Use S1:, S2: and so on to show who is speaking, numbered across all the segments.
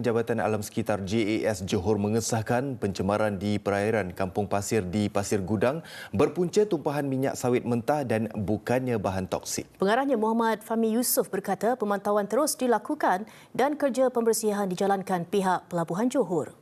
S1: Jabatan Alam Sekitar JAS Johor mengesahkan pencemaran di perairan Kampung Pasir di Pasir Gudang berpunca tumpahan minyak sawit mentah dan bukannya bahan toksik.
S2: Pengarahnya Muhammad Fahmi Yusof berkata pemantauan terus dilakukan dan kerja pembersihan dijalankan pihak Pelabuhan Johor.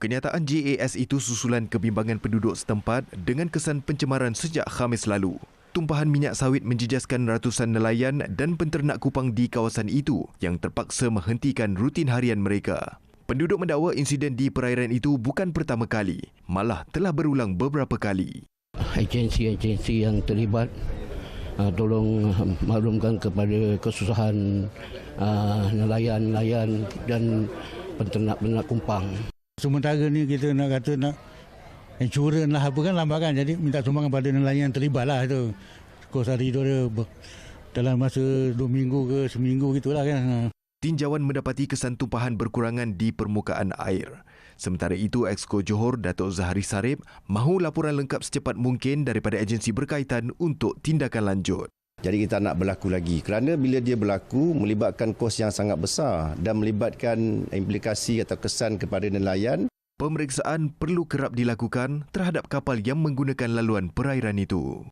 S1: Kenyataan JAS itu susulan kebimbangan penduduk setempat dengan kesan pencemaran sejak Khamis lalu tumpahan minyak sawit menjejaskan ratusan nelayan dan penternak kupang di kawasan itu yang terpaksa menghentikan rutin harian mereka. Penduduk mendakwa insiden di perairan itu bukan pertama kali, malah telah berulang beberapa kali.
S3: Agensi-agensi yang terlibat uh, tolong maklumkan kepada kesusahan uh, nelayan-nelayan dan penternak-penternak kumpang.
S4: Sementara ni kita nak kata nak insurans lah apa kan lambat kan jadi minta sumbangan pada nelayan yang terlibat lah tu. Kos hari tu dia dalam masa dua minggu ke seminggu gitulah kan.
S1: Tinjauan mendapati kesan tumpahan berkurangan di permukaan air. Sementara itu, Exco Johor Datuk Zahari Sarip mahu laporan lengkap secepat mungkin daripada agensi berkaitan untuk tindakan lanjut.
S5: Jadi kita nak berlaku lagi. Kerana bila dia berlaku melibatkan kos yang sangat besar dan melibatkan implikasi atau kesan kepada nelayan
S1: Pemeriksaan perlu kerap dilakukan terhadap kapal yang menggunakan laluan perairan itu.